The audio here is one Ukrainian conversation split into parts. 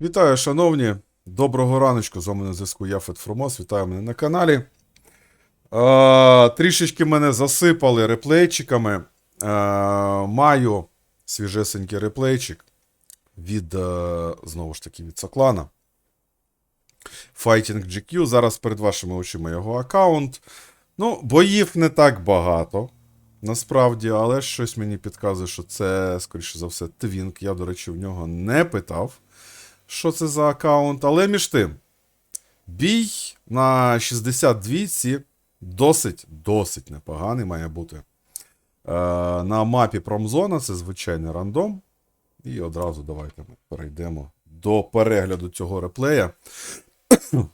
Вітаю, шановні. Доброго раночку. З вами на зв'язку я Фет. Вітаю мене на каналі. Е, трішечки мене засипали реплейчиками. Е, маю свіжесенький реплейчик від, е, знову ж таки, від Соклана. Fighting GQ. Зараз перед вашими очима його аккаунт. Ну, боїв не так багато. Насправді, але щось мені підказує, що це, скоріше за все, твінк. Я, до речі, в нього не питав, що це за аккаунт. Але між тим, бій на 62 досить, досить непоганий має бути. Е, на мапі Промзона це звичайний рандом. І одразу давайте ми перейдемо до перегляду цього реплея.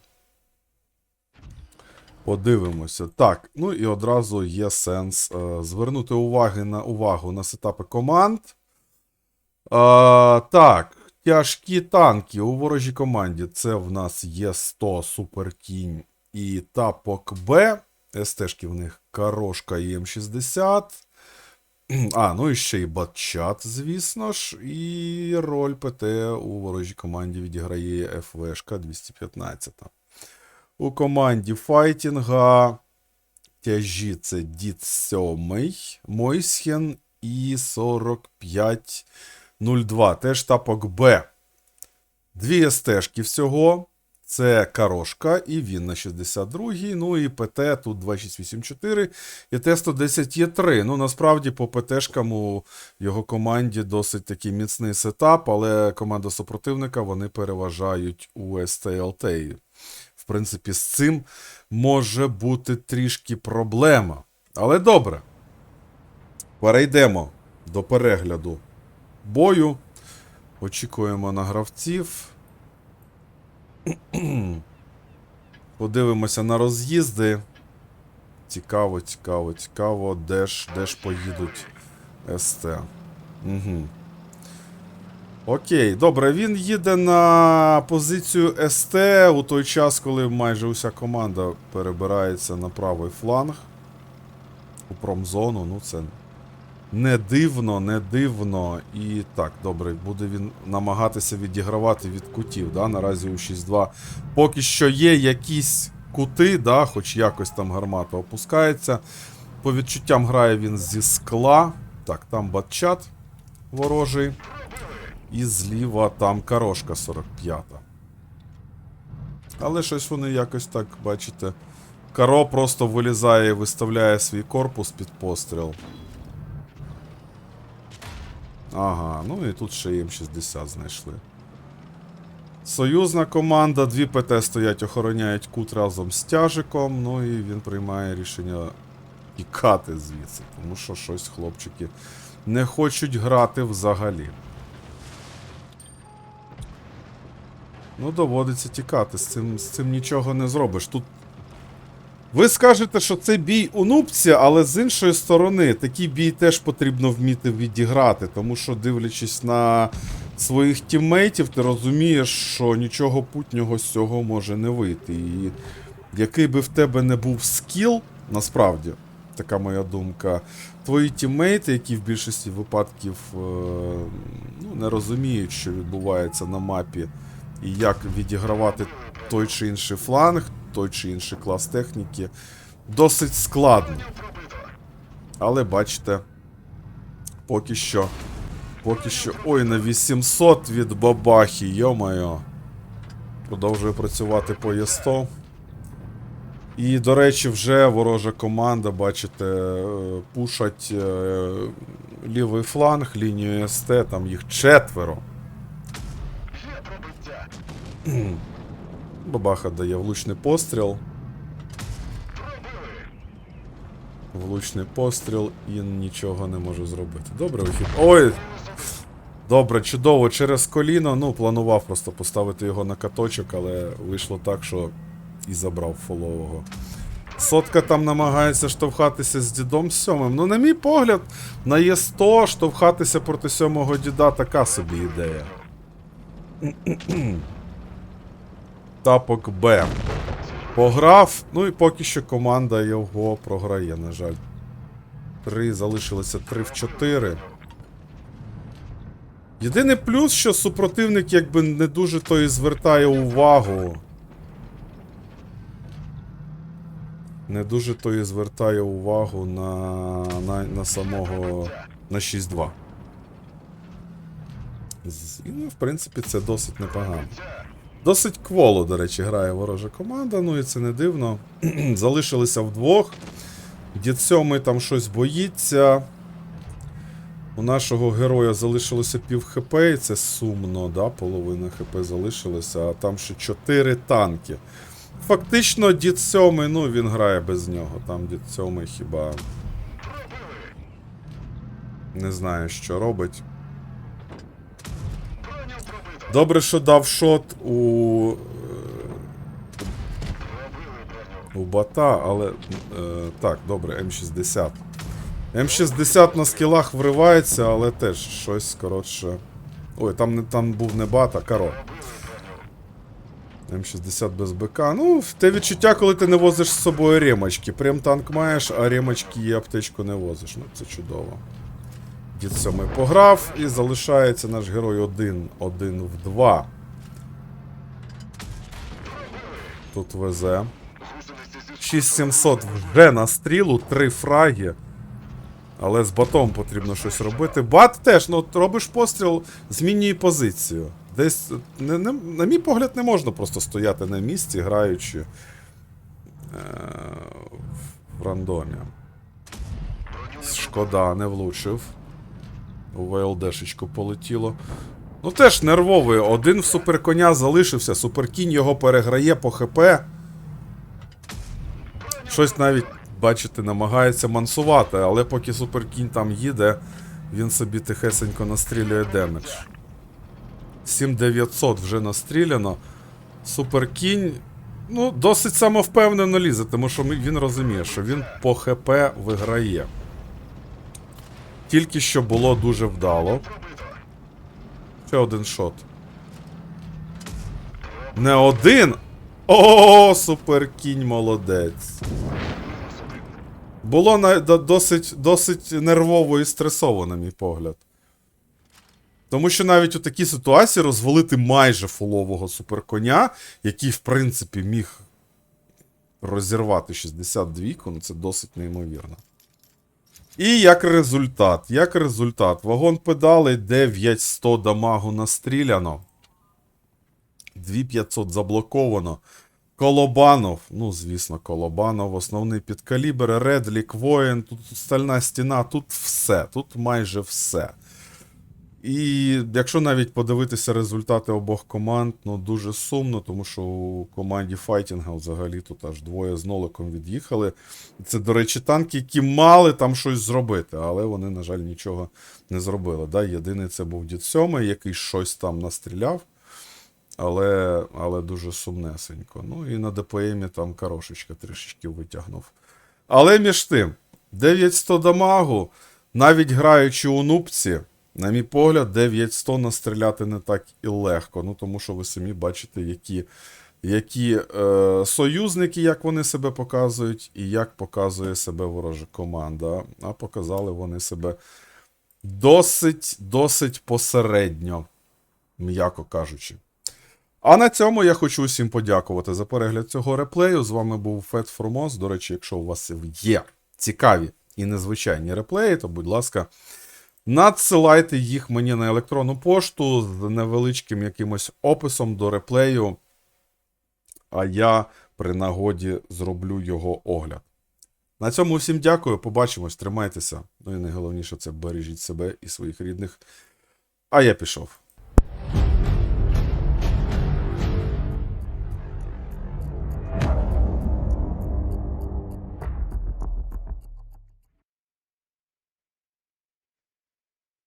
Подивимося. Так, ну і одразу є сенс е, звернути уваги на, увагу на сетапи команд. Е, так, тяжкі танки у ворожій команді. Це в нас є 100 Суперкінь і Тапок Б. СТшки в них Карошка і М60. А, ну і ще й батчат, звісно ж. І роль ПТ у ворожій команді відіграє ФВшка 215. У команді файтінга тяжі це Дід 7, Мойсхен і 4502. Теж тапок Б. Дві СТшки всього. Це Карошка, і він на 62-й. Ну і ПТ тут 2684 і Т-110 є 3. Ну, насправді, по ПТшкам у його команді досить такий міцний сетап, але команда супротивника вони переважають у СТЛТ. В принципі, з цим може бути трішки проблема. Але добре. Перейдемо до перегляду бою. Очікуємо на гравців. Подивимося на роз'їзди. Цікаво, цікаво, цікаво, де ж, де ж поїдуть СТ. Угу. Окей, добре, він їде на позицію СТ у той час, коли майже уся команда перебирається на правий фланг. У промзону, ну це не дивно, не дивно. І так, добре, буде він намагатися відігравати від кутів. Да? Наразі у 6-2. Поки що є якісь кути, да? хоч якось там гармата опускається. По відчуттям грає він зі скла. Так, там батчат ворожий. І зліва там карошка 45. Але щось вони якось так, бачите. Каро просто вилізає і виставляє свій корпус під постріл. Ага, ну і тут ще М60 знайшли. Союзна команда, дві ПТ стоять, охороняють кут разом з тяжиком, ну і він приймає рішення тікати звідси, тому що щось хлопчики не хочуть грати взагалі. Ну, доводиться тікати, з цим, з цим нічого не зробиш. Тут. Ви скажете, що це бій у нубці, але з іншої сторони, такий бій теж потрібно вміти відіграти, тому що, дивлячись на своїх тіммейтів, ти розумієш, що нічого путнього з цього може не вийти. І який би в тебе не був скіл, насправді, така моя думка, твої тіммейти, які в більшості випадків е, ну, не розуміють, що відбувається на мапі, і як відігравати той чи інший фланг, той чи інший клас техніки, досить складно. Але бачите, поки що. Поки що. Ой, на 800 від бабахи, йо-моє. Продовжує працювати по Є100. І, до речі, вже ворожа команда, бачите, е, пушать е, лівий фланг, лінію СТ, там їх четверо. Бабаха дає влучний постріл. Влучний постріл і нічого не може зробити. Добре, вихід. Ой! Добре, чудово, через коліно. Ну, планував просто поставити його на каточок, але вийшло так, що і забрав фолового. Сотка там намагається штовхатися з дідом сьомим. Ну, на мій погляд, на Є100 штовхатися проти сьомого діда така собі ідея. Тапок Б. Пограв, ну і поки що команда його програє, на жаль. Три залишилося 3 в 4. Єдиний плюс, що супротивник якби не дуже то і звертає увагу. Не дуже то і звертає увагу на, на, на самого на 6-2. І, ну, в принципі, це досить непогано. Досить кволо, до речі, грає ворожа команда, ну і це не дивно. Залишилися вдвох. Дід сьомий там щось боїться. У нашого героя залишилося пів хп, і це сумно, да? половина хп залишилося, а там ще 4 танки. Фактично, дід сьомий, ну він грає без нього. Там дід сьомий хіба. Не знаю, що робить. Добре, що дав шот у. е, У бота, але. Е, так, добре, М60. М60 на скілах вривається, але теж щось коротше. Ой, там, там був не бат, а каро. М60 без БК. Ну, те відчуття, коли ти не возиш з собою ремочки. Прям танк маєш, а ремочки і аптечку не возиш. Ну, це чудово. Дід сьомий пограв і залишається наш герой один, один в два. Тут везе. 6700 вже на стрілу, 3 фраги. Але з батом потрібно щось робити. Бат теж, ну робиш постріл, змінює позицію. Десь, не, не, на мій погляд, не можна просто стояти на місці, граючи е, в рандомі. Шкода, не влучив. ВЛДшечку полетіло. Ну теж нервовий. Один в суперконя залишився. Суперкінь його переграє по ХП. Щось навіть, бачите, намагається мансувати, але поки суперкінь там їде, він собі тихесенько настрілює демедж. 7900 вже настріляно. Суперкінь. Ну, досить самовпевнено лізе, тому що він розуміє, що він по ХП виграє. Тільки що було дуже вдало. Ще один шот. Не один. О, суперкінь молодець. Було на, до- досить, досить нервово і стресово, на мій погляд. Тому що навіть у такій ситуації розвалити майже фулового суперконя, який, в принципі, міг розірвати 62, ну це досить неймовірно. І як результат, як результат, вагон педалей 9100 дамагу настріляно. 2500 заблоковано. Колобанов, ну, звісно, Колобанов, основний підкалібр, Редлік, воїн, тут стальна стіна, тут все, тут майже все. І якщо навіть подивитися результати обох команд, ну дуже сумно, тому що у команді Файтінга взагалі тут аж двоє з ноликом від'їхали. Це, до речі, танки, які мали там щось зробити, але вони, на жаль, нічого не зробили. Да? Єдиний це був Дід Сьомий, який щось там настріляв, але, але дуже сумнесенько. Ну і на ДПМі там Карошечка трішечки витягнув. Але між тим, 900 дамагу, навіть граючи у нубці, на мій погляд, 900 настріляти не так і легко. Ну тому що ви самі бачите, які, які е, союзники, як вони себе показують, і як показує себе ворожа команда. А показали вони себе досить, досить посередньо, м'яко кажучи. А на цьому я хочу усім подякувати за перегляд цього реплею. З вами був Фет Формоз. До речі, якщо у вас є цікаві і незвичайні реплеї, то, будь ласка, надсилайте їх мені на електронну пошту з невеличким якимось описом до реплею. А я при нагоді зроблю його огляд. На цьому всім дякую. Побачимось, тримайтеся. Ну і найголовніше це бережіть себе і своїх рідних. А я пішов.